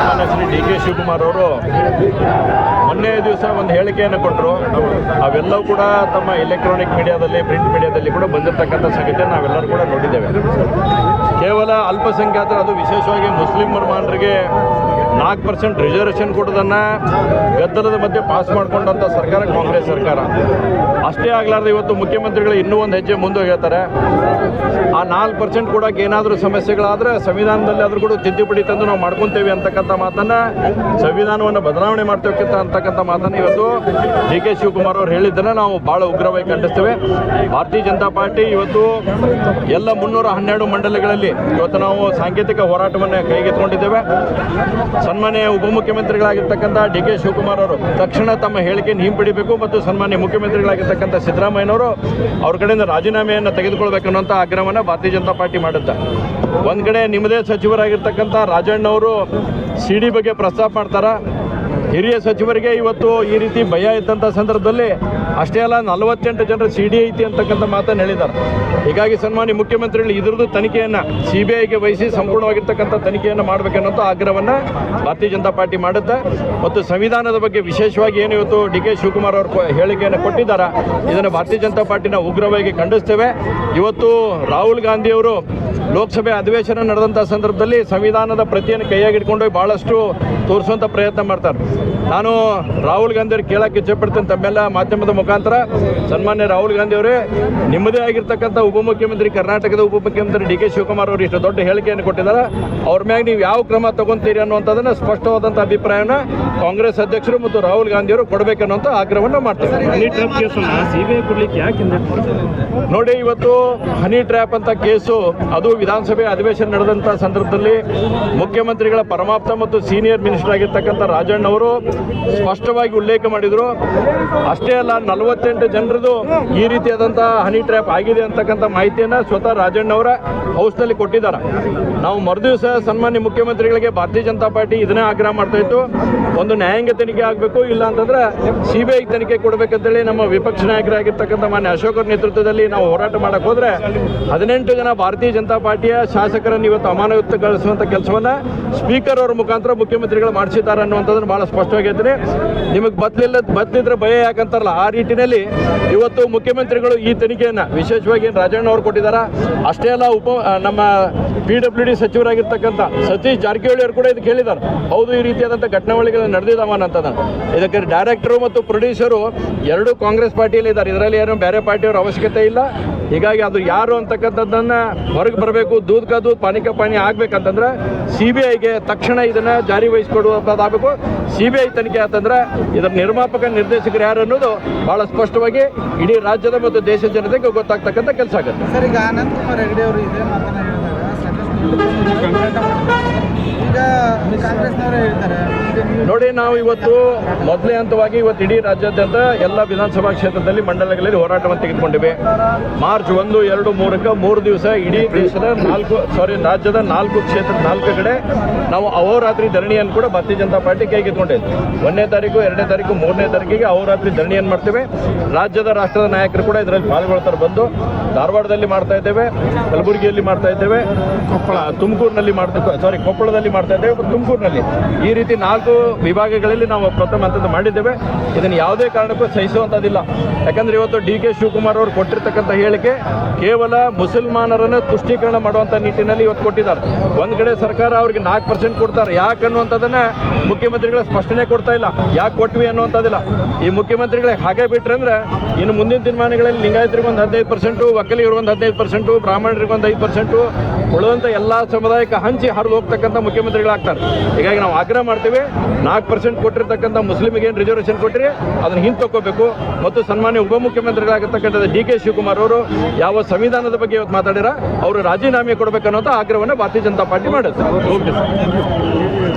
ಸನ್ಮಾನ್ಯ ಶ್ರೀ ಡಿ ಕೆ ಶಿವಕುಮಾರ್ ಅವರು ಮೊನ್ನೆ ದಿವಸ ಒಂದು ಹೇಳಿಕೆಯನ್ನು ಕೊಟ್ಟರು. ಅವೆಲ್ಲವೂ ಕೂಡ ತಮ್ಮ ಎಲೆಕ್ಟ್ರಾನಿಕ್ ಮೀಡಿಯಾದಲ್ಲಿ ಪ್ರಿಂಟ್ ಮೀಡಿಯಾದಲ್ಲಿ ಕೂಡ ಬಂದಿರತಕ್ಕಂಥ ಸಂಗತಿ ನಾವೆಲ್ಲರೂ ಕೂಡ ನೋಡಿದ್ದೇವೆ. ಕೇವಲ ಅಲ್ಪಸಂಖ್ಯಾತರು, ಅದು ವಿಶೇಷವಾಗಿ ಮುಸ್ಲಿಂ ಮುರ್ಮಾನರಿಗೆ ನಾಲ್ಕು ಪರ್ಸೆಂಟ್ ರಿಸರ್ವೇಷನ್ ಕೊಡೋದನ್ನು ಗದ್ದಲದ ಮಧ್ಯೆ ಪಾಸ್ ಮಾಡಿಕೊಂಡಂಥ ಸರ್ಕಾರ, ಕಾಂಗ್ರೆಸ್ ಸರ್ಕಾರ. ಅಷ್ಟೇ ಆಗಲಾರ್ದು ಇವತ್ತು ಮುಖ್ಯಮಂತ್ರಿಗಳು ಇನ್ನೂ ಒಂದು ಹೆಜ್ಜೆ ಮುಂದೆ ಹೇಳ್ತಾರೆ ಆ ನಾಲ್ಕು ಪರ್ಸೆಂಟ್ ಕೂಡ ಏನಾದರೂ ಸಮಸ್ಯೆಗಳಾದರೆ ಸಂವಿಧಾನದಲ್ಲಿ ಆದರೂ ಕೂಡ ತಿದ್ದುಪಡಿ ತಂದು ನಾವು ಮಾಡ್ಕೊತೇವೆ ಅಂತಕ್ಕಂಥ ಮಾತನ್ನು, ಸಂವಿಧಾನವನ್ನು ಬದಲಾವಣೆ ಮಾಡ್ತೇವೆ ಅಂತಕ್ಕಂಥ ಮಾತನ್ನು ಇವತ್ತು ಡಿ ಕೆ ಶಿವಕುಮಾರ್ ಅವರು ಹೇಳಿದ್ದನ್ನು ನಾವು ಭಾಳ ಉಗ್ರವಾಗಿ ಖಂಡಿಸ್ತೇವೆ. ಭಾರತೀಯ ಜನತಾ ಪಾರ್ಟಿ ಇವತ್ತು ಎಲ್ಲ ಮುನ್ನೂರ ಹನ್ನೆರಡು ಮಂಡಲಗಳಲ್ಲಿ ಇವತ್ತು ನಾವು ಸಾಂಕೇತಿಕ ಹೋರಾಟವನ್ನು ಕೈಗೆತ್ತಿಕೊಂಡಿದ್ದೇವೆ. ಸನ್ಮಾನ್ಯ ಉಪಮುಖ್ಯಮಂತ್ರಿಗಳಾಗಿರ್ತಕ್ಕಂಥ ಡಿ ಕೆ ಶಿವಕುಮಾರ್ ಅವರು ತಕ್ಷಣ ತಮ್ಮ ಹೇಳಿಕೆಯನ್ನು ಹಿಂಪಡಿಬೇಕು ಮತ್ತು ಸನ್ಮಾನ್ಯ ಮುಖ್ಯಮಂತ್ರಿಗಳಾಗಿರ್ತಕ್ಕಂಥ ಸಿದ್ದರಾಮಯ್ಯನವರು ಅವ್ರ ಕಡೆಯಿಂದ ರಾಜೀನಾಮೆಯನ್ನು ತೆಗೆದುಕೊಳ್ಬೇಕನ್ನುವಂಥ ಆಗ್ರಹವನ್ನು ಭಾರತೀಯ ಜನತಾ ಪಾರ್ಟಿ ಮಾಡುತ್ತೆ. ಒಂದು ಕಡೆ ನಿಮ್ಮದೇ ಸಚಿವರಾಗಿರ್ತಕ್ಕಂಥ ರಾಜಣ್ಣವರು ಸಿ ಡಿ ಬಗ್ಗೆ ಪ್ರಸ್ತಾಪ ಮಾಡ್ತಾರೆ. ಹಿರಿಯ ಸಚಿವರಿಗೆ ಇವತ್ತು ಈ ರೀತಿ ಭಯ ಇದ್ದಂಥ ಸಂದರ್ಭದಲ್ಲಿ ಅಷ್ಟೇ ಅಲ್ಲ, ನಲವತ್ತೆಂಟು ಜನರ ಸಿ ಡಿ ಐತಿ ಅಂತಕ್ಕಂಥ ಮಾತನ್ನು ಹೇಳಿದ್ದಾರೆ. ಹೀಗಾಗಿ ಸನ್ಮಾನ್ಯ ಮುಖ್ಯಮಂತ್ರಿಗಳು ಇದ್ರದ್ದು ತನಿಖೆಯನ್ನು ಸಿ ಬಿ ಐಗೆ ವಹಿಸಿ ಸಂಪೂರ್ಣವಾಗಿರ್ತಕ್ಕಂಥ ತನಿಖೆಯನ್ನು ಮಾಡಬೇಕನ್ನೋಂಥ ಆಗ್ರಹವನ್ನು ಭಾರತೀಯ ಜನತಾ ಪಾರ್ಟಿ ಮಾಡುತ್ತೆ. ಮತ್ತು ಸಂವಿಧಾನದ ಬಗ್ಗೆ ವಿಶೇಷವಾಗಿ ಏನು ಇವತ್ತು ಡಿ ಕೆ ಶಿವಕುಮಾರ್ ಅವರು ಹೇಳಿಕೆಯನ್ನು ಕೊಟ್ಟಿದ್ದಾರೆ, ಇದನ್ನು ಭಾರತೀಯ ಜನತಾ ಪಾರ್ಟಿನ ಉಗ್ರವಾಗಿ ಖಂಡಿಸ್ತೇವೆ. ಇವತ್ತು ರಾಹುಲ್ ಗಾಂಧಿಯವರು ಲೋಕಸಭೆ ಅಧಿವೇಶನ ನಡೆದಂಥ ಸಂದರ್ಭದಲ್ಲಿ ಸಂವಿಧಾನದ ಪ್ರತಿಯನ್ನು ಕೈಯಾಗಿ ಇಟ್ಕೊಂಡು ಹೋಗಿ ಭಾಳಷ್ಟು ತೋರಿಸುವಂಥ ಪ್ರಯತ್ನ ಮಾಡ್ತಾರೆ. ನಾನು ರಾಹುಲ್ ಗಾಂಧಿ ಅವ್ರಿಗೆ ಕೇಳಕ್ಕೆ ಇಚ್ಛೆಪಡ್ತೇನೆ ತಮ್ಮೆಲ್ಲ ಮಾಧ್ಯಮದ ಮುಖಾಂತರ. ಸನ್ಮಾನ್ಯ ರಾಹುಲ್ ಗಾಂಧಿ ಅವರೇ ನಿಮ್ಮದೇ ಆಗಿರ್ತಕ್ಕಂಥ ಉಪಮುಖ್ಯಮಂತ್ರಿ ಕರ್ನಾಟಕದ ಉಪಮುಖ್ಯಮಂತ್ರಿ ಡಿ ಕೆ ಶಿವಕುಮಾರ್ ಅವರು ಇಷ್ಟು ದೊಡ್ಡ ಹೇಳಿಕೆಯನ್ನು ಕೊಟ್ಟಿದ್ದಾರೆ. ಅವ್ರ ಮ್ಯಾಗ ನೀವು ಯಾವ ಕ್ರಮ ತಗೊಂತೀರಿ ಅನ್ನುವಂಥದ್ದನ್ನು ಸ್ಪಷ್ಟವಾದಂಥ ಅಭಿಪ್ರಾಯನ ಕಾಂಗ್ರೆಸ್ ಅಧ್ಯಕ್ಷರು ಮತ್ತು ರಾಹುಲ್ ಗಾಂಧಿ ಅವರು ಕೊಡಬೇಕನ್ನುವಂಥ ಆಗ್ರಹವನ್ನು ಮಾಡ್ತಾರೆ. ನೋಡಿ ಇವತ್ತು ಹನಿ ಟ್ರ್ಯಾಪ್ ಅಂತ ಕೇಸು ಅದು ವಿಧಾನಸಭೆ ಅಧಿವೇಶನ ನಡೆದಂಥ ಸಂದರ್ಭದಲ್ಲಿ ಮುಖ್ಯಮಂತ್ರಿಗಳ ಪರಮಾಪ್ತ ಮತ್ತು ಸೀನಿಯರ್ ಮಿನಿಸ್ಟರ್ ಆಗಿರ್ತಕ್ಕಂಥ ರಾಜಣ್ಣ ಅವರು ಸ್ಪಷ್ಟವಾಗಿ ಉಲ್ಲೇಖ ಮಾಡಿದರು. ಅಷ್ಟೇ ಅಲ್ಲ, ನಲವತ್ತೆಂಟು ಜನರದು ಈ ರೀತಿಯಾದಂಥ ಹನಿ ಟ್ರ್ಯಾಪ್ ಆಗಿದೆ ಅಂತಕ್ಕಂಥ ಮಾಹಿತಿಯನ್ನು ಸ್ವತಃ ರಾಜಣ್ಣ ಅವರ ಹೌಸ್ನಲ್ಲಿ ಕೊಟ್ಟಿದ್ದಾರೆ. ನಾವು ಮರುದಿವಸ ಸನ್ಮಾನ್ಯ ಮುಖ್ಯಮಂತ್ರಿಗಳಿಗೆ ಭಾರತೀಯ ಜನತಾ ಪಾರ್ಟಿ ಇದನ್ನೇ ಆಗ್ರಹ ಮಾಡ್ತಾ ಇತ್ತು. ಒಂದು ನ್ಯಾಯಾಂಗ ತನಿಖೆ ಆಗಬೇಕು, ಇಲ್ಲ ಅಂತಂದ್ರೆ ಸಿ ಬಿ ಐ ತನಿಖೆ ಕೊಡಬೇಕಂತೇಳಿ ನಮ್ಮ ವಿಪಕ್ಷ ನಾಯಕರಾಗಿರ್ತಕ್ಕಂಥ ಮಾನ್ಯ ಅಶೋಕರ ನೇತೃತ್ವದಲ್ಲಿ ನಾವು ಹೋರಾಟ ಮಾಡಕ್ಕೆ ಹೋದ್ರೆ ಹದಿನೆಂಟು ಜನ ಭಾರತೀಯ ಜನತಾ ಪಾರ್ಟಿಯ ಶಾಸಕರನ್ನು ಇವತ್ತು ಅಮಾನತುಗೊಳಿಸುವಂಥ ಕೆಲಸವನ್ನ ಸ್ಪೀಕರ್ ಅವರ ಮುಖಾಂತರ ಮುಖ್ಯಮಂತ್ರಿಗಳು ಮಾಡಿಸಿದ್ದಾರೆ ಅನ್ನುವಂಥದ್ದನ್ನು ಭಾಳ ಸ್ಪಷ್ಟವಾಗಿ ಹೇಳ್ತೀನಿ ನಿಮಗೆ ಬದಲಿಲ್ಲ, ಬದಲಿದ್ರೆ ಭಯ ಯಾಕಂತಾರಲ್ಲ? ಆ ರೀತಿಯಲ್ಲಿ ಇವತ್ತು ಮುಖ್ಯಮಂತ್ರಿಗಳು ಈ ತನಿಖೆಯನ್ನು ವಿಶೇಷವಾಗಿ ಏನು ರಾಜಣ್ಣ ಅವರು ಕೊಟ್ಟಿದ್ದಾರೆ ಅಷ್ಟೇ ಅಲ್ಲ, ಉಪ ನಮ್ಮ ಪಿ ಡಬ್ಲ್ಯೂ ಡಿ ಸಚಿವರಾಗಿರ್ತಕ್ಕಂಥ ಸತೀಶ್ ಜಾರಕಿಹೊಳಿ ಅವರು ಕೂಡ ಇದಕ್ಕೆ ಹೇಳಿದ್ದಾರೆ ಹೌದು, ಈ ರೀತಿಯಾದಂಥ ಘಟನಾವಳಿಗಳು ನಡೆದಿದ್ದಾವ ಅಂತದನ್ನು ಇದಕ್ಕೆ ಡೈರೆಕ್ಟರು ಮತ್ತು ಪ್ರೊಡ್ಯೂಸರು ಎರಡೂ ಕಾಂಗ್ರೆಸ್ ಪಾರ್ಟಿಯಲ್ಲಿ ಇದ್ದಾರೆ. ಇದರಲ್ಲಿ ಏನು ಬೇರೆ ಪಾರ್ಟಿಯವರ ಅವಶ್ಯಕತೆ ಇಲ್ಲ. ಹೀಗಾಗಿ ಅದು ಯಾರು ಅಂತಕ್ಕಂಥದ್ದನ್ನು ಹೊರಗೆ ಬರಬೇಕು, ದೂದ್ ಕಾ ದೂದ್, ಪಾನಿ ಆಗಬೇಕಂತಂದ್ರೆ ಪಾನಿ ಆಗ್ಬೇಕಂತಂದ್ರೆ ಸಿ ಬಿ ಐಗೆ ತಕ್ಷಣ ಇದನ್ನು ಜಾರಿ ವಹಿಸಿಕೊಡುವಂಥದ್ದಾಗಬೇಕು ಸಿ ಬಿ ಐ ತನಿಖೆ ಆತಂದ್ರೆ ಇದರ ನಿರ್ಮಾಪಕ ನಿರ್ದೇಶಕರು ಯಾರು ಅನ್ನೋದು ಬಹಳ ಸ್ಪಷ್ಟವಾಗಿ ಇಡೀ ರಾಜ್ಯದ ಮತ್ತು ದೇಶ ಜನತೆಗೆ ಗೊತ್ತಾಗ್ತಕ್ಕಂಥ ಕೆಲಸ ಆಗುತ್ತೆ. ಸರ್, ಈಗ ಅನಂತಕುಮಾರ್ ಹೆಗಡೆ ಅವರು ಇದೇ ಮಾತನ್ನ ಈಗ ಕಾಂಗ್ರೆಸ್ನವರೇ ಹೇಳ್ತಾರೆ ಈಗ ನೀವು ನೋಡಿ, ನಾವು ಇವತ್ತು ಮೊದಲೇ ಹಂತವಾಗಿ ಇವತ್ತು ಇಡೀ ರಾಜ್ಯಾದ್ಯಂತ ಎಲ್ಲ ವಿಧಾನಸಭಾ ಕ್ಷೇತ್ರದಲ್ಲಿ ಮಂಡಲಗಳಲ್ಲಿ ಹೋರಾಟವನ್ನು ತೆಗೆದುಕೊಂಡಿವೆ. ಮಾರ್ಚ್ ಒಂದು, ಎರಡು, ಮೂರಕ್ಕೆ ಮೂರು ದಿವಸ ಇಡೀ ದೇಶದ ನಾಲ್ಕು ಸಾರಿ ರಾಜ್ಯದ ನಾಲ್ಕು ಕ್ಷೇತ್ರ, ನಾಲ್ಕು ಕಡೆ ನಾವು ಅಹೋರಾತ್ರಿ ಧರಣಿಯನ್ನು ಕೂಡ ಭಾರತೀಯ ಜನತಾ ಪಾರ್ಟಿ ಕೈಗೆತ್ತಿಕೊಂಡಿದ್ದೆ ಒಂದನೇ ತಾರೀಕು, ಎರಡನೇ ತಾರೀಕು, ಮೂರನೇ ತಾರೀಕಿಗೆ ಅಹೋರಾತ್ರಿ ಧರಣಿಯನ್ನು ಮಾಡ್ತೇವೆ. ರಾಜ್ಯದ ರಾಷ್ಟ್ರದ ನಾಯಕರು ಕೂಡ ಇದರಲ್ಲಿ ಪಾಲ್ಗೊಳ್ತಾರೆ ಬಂದು. ಧಾರವಾಡದಲ್ಲಿ ಮಾಡ್ತಾ ಇದ್ದೇವೆ, ಕಲಬುರಗಿಯಲ್ಲಿ ಮಾಡ್ತಾ ಇದ್ದೇವೆ ಕೊಪ್ಪಳ ತುಮಕೂರಿನಲ್ಲಿ ಮಾಡ್ತಾ ಸಾರಿ ಕೊಪ್ಪಳದಲ್ಲಿ ಮಾಡ್ತಾ ಇದ್ದೇವೆ ತುಮಕೂರಿನಲ್ಲಿ. ಈ ರೀತಿ ನಾಲ್ಕು ವಿಭಾಗಗಳಲ್ಲಿ ನಾವು ಪ್ರಥಮ ಹಂತದ ಮಾಡಿದ್ದೇವೆ. ಇದನ್ನು ಯಾವುದೇ ಕಾರಣಕ್ಕೂ ಸಹಿಸುವಂಥದ್ದಿಲ್ಲ. ಯಾಕಂದ್ರೆ ಇವತ್ತು ಡಿ ಕೆ ಶಿವಕುಮಾರ್ ಅವರು ಕೊಟ್ಟಿರ್ತಕ್ಕಂಥ ಹೇಳಿಕೆ ಕೇವಲ ಮುಸಲ್ಮಾನರನ್ನು ತುಷ್ಟೀಕರಣ ಮಾಡುವಂಥ ನಿಟ್ಟಿನಲ್ಲಿ ಇವತ್ತು ಕೊಟ್ಟಿದ್ದಾರೆ. ಒಂದು ಕಡೆ ಸರ್ಕಾರ ಅವ್ರಿಗೆ ನಾಲ್ಕು ಪರ್ಸೆಂಟ್ ಕೊಡ್ತಾರೆ. ಯಾಕೆ ಅನ್ನುವಂಥದ್ದನ್ನ ಮುಖ್ಯಮಂತ್ರಿಗಳ ಸ್ಪಷ್ಟನೆ ಕೊಡ್ತಾ ಇಲ್ಲ. ಯಾಕೆ ಕೊಟ್ವಿ ಅನ್ನುವಂಥದ್ದಿಲ್ಲ. ಈ ಮುಖ್ಯಮಂತ್ರಿಗಳಿಗೆ ಹಾಗೆ ಬಿಟ್ರೆ ಅಂದ್ರೆ ಇನ್ನು ಮುಂದಿನ ದಿನಮಾನಗಳಲ್ಲಿ ಲಿಂಗಾಯತರಿಗೆ ಒಂದು ಹದಿನೈದು ಪರ್ಸೆಂಟು ಒಂದು ಹದಿನೈದು ಪರ್ಸೆಂಟು ಬ್ರಾಹ್ಮಣರಿಗೆ ಒಂದು ಐದು ಪರ್ಸೆಂಟು ಉಳಿದಂಥ ಎಲ್ಲ ಸಮುದಾಯಕ್ಕೆ ಹಂಚಿ ಹರಿದು ಹೋಗ್ತಕ್ಕಂಥ ಮುಖ್ಯಮಂತ್ರಿಗಳಾಗ್ತಾರೆ. ಹೀಗಾಗಿ ನಾವು ಆಗ್ರಹ ಮಾಡ್ತೀವಿ. ನಾಲ್ಕು ಪರ್ಸೆಂಟ್ ಕೊಟ್ಟಿರ್ತಕ್ಕಂಥ ಮುಸ್ಲಿಮಿಗೆ ಏನು ರಿಸರ್ವೇಷನ್ ಕೊಟ್ಟರೆ ಅದನ್ನು ಹಿಂದೆ ತಗೋಬೇಕು ಮತ್ತು ಸನ್ಮಾನ್ಯ ಉಪಮುಖ್ಯಮಂತ್ರಿಗಳಾಗಿರ್ತಕ್ಕಂಥ ಡಿ ಕೆ ಶಿವಕುಮಾರ್ ಅವರು ಯಾವ ಸಂವಿಧಾನದ ಬಗ್ಗೆ ಇವತ್ತು ಮಾತಾಡಿರ? ಅವರು ರಾಜೀನಾಮೆ ಕೊಡಬೇಕನ್ನೋಂಥ ಆಗ್ರಹವನ್ನು ಭಾರತೀಯ ಜನತಾ ಪಾರ್ಟಿ ಮಾಡುತ್ತೆ ಓಕೆ ಸರ್